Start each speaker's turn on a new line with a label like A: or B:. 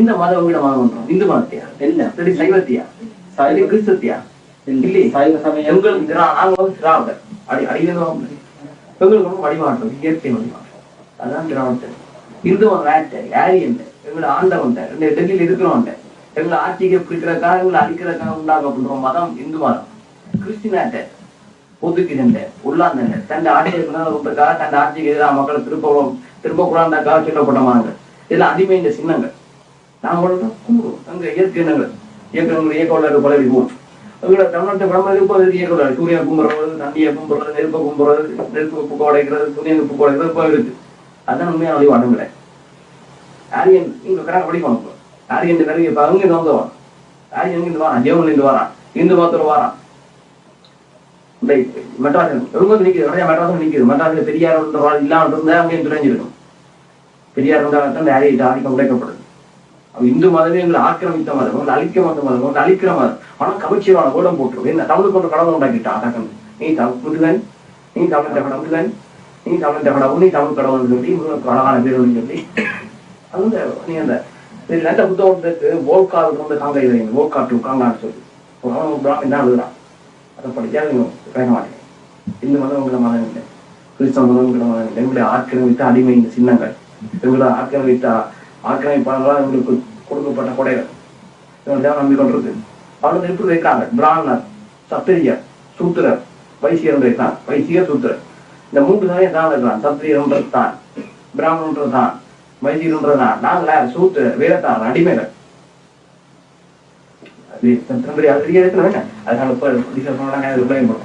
A: இந்த மதம் உங்களோட மதம் பண்றோம் இந்து மதத்தையா?
B: இல்ல
A: சரி சைவத்தியா? சரி கிறிஸ்தத்தியா இல்லையே.
B: சைவ சமயம்.
A: எங்களுக்கு திரா நாங்க வந்து திராவிடர். அடி அடிக்கிறோம் எங்களுக்கு வந்து வழிமாற்றம் இயற்கை வழிமாற்றம் அதான் திராவிடர். இந்து வேட்டை ஆரியன் எங்களை ஆண்டவன் இந்த டெல்லியில் இருக்கிறவன் எங்களை ஆட்சிக்கு பிடிக்கிறக்காக எங்களை அடிக்கிறக்காக உண்டாக்கப்படுற மதம் இந்து மதம். கிறிஸ்டினாட்ட ஒதுக்குதுண்ட உள்ளாந்த தன் ஆட்சியை விடுறதுக்காக தன் ஆட்சிக்கு எதிராக மக்களை திருப்ப திருப்ப கூடாண்டாக்காக சொல்லப்பட்ட மதங்கள். இதெல்லாம் அடிமை இந்த சின்னங்கள் தான் கும்பிடுவோம். அங்க இயற்கை இனங்கள் இயக்கங்கள் இயக்கோளர் பல விடுவோம் எங்களோட தமிழ்நாட்டு பிரம்ம இருப்பது இயக்கோளர் சூரியன் கும்பிடுறது தண்ணியை கும்பிடுறது நெருப்பை கும்பிடுறது நெருப்பு உப்பு உடைக்கிறது துணியை உப்பு உடைக்கிறது இப்போ இருக்கு அதான் உண்மையான வழிபாடு இல்லை ஆரியன் இங்க கரெக்டாக படிக்கணும் ஆரியன் நிறைய இப்போ அங்க இருந்து வந்தவன். ஆரியன் இருந்து வரான். ஜெவன் இருந்து வரான். இந்து மாத்திரம் வரான். இந்த மெட்ராஸ் ரொம்ப நிற்கிது நிறைய மெட்ராஸ் நிற்கிது மெட்ராஸில் பெரியார் இல்லாமல் இருந்தா அங்கேயும் துறைஞ்சிருக்கும் பெரியார் இருந்தால் தான் ஆரிய ஆதிக்கம் உடைக்கப்படுது. இந்து மதமே எங்களை ஆக்கிரமித்த மதம் உங்களை அழிக்க வந்த மதம் உங்களை அழிக்கிற மதம். ஆனா கவர்ச்சியான கோலம் போட்டுரும். என்ன தமிழ் கொண்ட கடவுள் உண்டாக்கிட்டா? அடக்கம் நீ தமிழ் முருகன் நீ தமிழ் கடவுள் நீ தமிழ் கடவுள் நீ தமிழ் கடவுள் சொல்லி முருகனுக்கு அழகான பேர் சொல்லி. அது நீ அந்த இது நல்ல புத்தகத்துக்கு வோல்கால் வந்து காங்க இது வோல்காட்டு காங்கான்னு சொல்லி. அவன் தான் எழுதுறான் அதை படிச்சா நீங்கள் பேச மாட்டேன் இந்து மதம் உங்களை மதம் இல்லை. கிறிஸ்தவ மதம் உங்களை மதம் இல்லை. எங்களை ஆக்கிரமித்த அடிமை இந்த சின்னங்கள். எங்களை ஆக்கிரமித்த ஆக்கிரமிப்பாளர்களாக எங்களுக்கு கொடுக்கப்பட்ட கொடைகள் இவங்கள்தான் நம்பிக்கொண்டிருக்கு அவனுக்கு எப்படி வைக்கிறாங்க. பிராமணர் சத்திரியர் சூத்திரர் வைசியர் வைக்கிறான். வைசியர் சூத்திரர். இந்த மூன்று தானே தான் இருக்கிறான்? சத்திரியன்றது தான் பிராமணன்றது தான் வைசியன்றது தான் நாங்கள சூத்திர வேலத்தான் அடிமைகள். அது தந்திரி அது தெரிய அதனால இப்போ சொன்னாங்க அது உபயோகம்